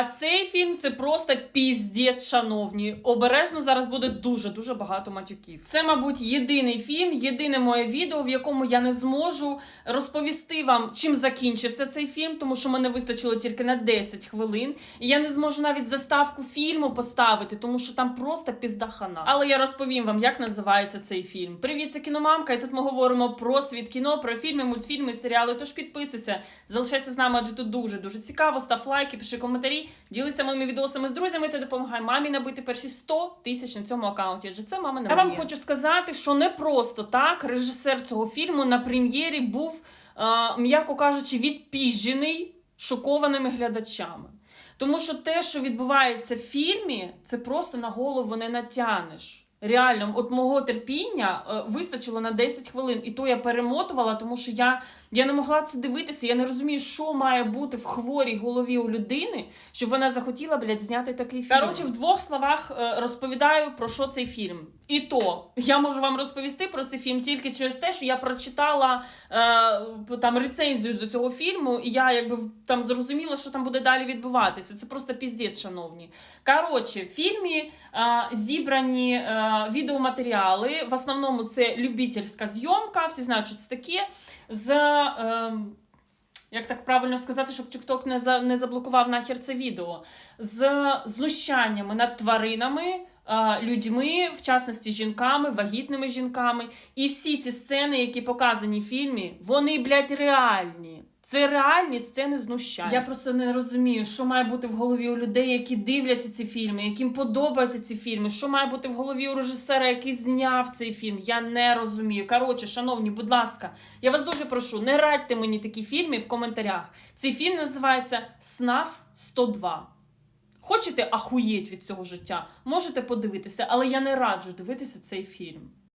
А цей фільм це просто піздець, шановні. Обережно зараз буде дуже дуже багато матюків. Це, мабуть, єдиний фільм, єдине моє відео, в якому я не зможу розповісти вам, чим закінчився цей фільм, тому що мене вистачило тільки на 10 хвилин. І я не зможу навіть заставку фільму поставити, тому що там просто пізда хана. Але я розповім вам, як називається цей фільм. Привіт, це кіномамка, і тут ми говоримо про світ кіно, про фільми, мультфільми, серіали. Тож підписуйся, залишайся з нами, адже тут дуже дуже цікаво. Став лайки, пиши коментарі, ділися моїми відосами з друзями та допомагай мамі набити перші 100 тисяч на цьому аккаунті. Адже це мама не Я вам хочу сказати, що не просто так режисер цього фільму на прем'єрі був, е, м'яко кажучи, відпіжений шокованими глядачами. Тому що те, що відбувається в фільмі, це просто на голову не натянеш. Реально, от мого терпіння е, вистачило на 10 хвилин, і то я перемотувала, тому що я, я не могла це дивитися. Я не розумію, що має бути в хворій голові у людини, щоб вона захотіла, блядь, зняти такий фільм. Коротше, в двох словах е, розповідаю про що цей фільм. І то я можу вам розповісти про цей фільм тільки через те, що я прочитала е, там рецензію до цього фільму, і я якби там зрозуміла, що там буде далі відбуватися. Це просто піздець, шановні. Коротше, в фільмі е, зібрані е, відеоматеріали. В основному це любительська зйомка. Всі знають, що це таке. З е, як так правильно сказати, щоб TikTok не, за, не заблокував нахер це відео з знущаннями над тваринами. е, Людьми, в частності жінками, вагітними жінками, і всі ці сцени, які показані в фільмі, вони, блядь, реальні. Це реальні сцени знущання. Я просто не розумію, що має бути в голові у людей, які дивляться ці фільми, яким подобаються ці фільми, що має бути в голові у режисера, який зняв цей фільм. Я не розумію. Коротше, шановні, будь ласка, я вас дуже прошу, не радьте мені такі фільми в коментарях. Цей фільм називається СНАФ 102. Хочете ахуєть від цього життя? Можете подивитися, але я не раджу дивитися цей фільм.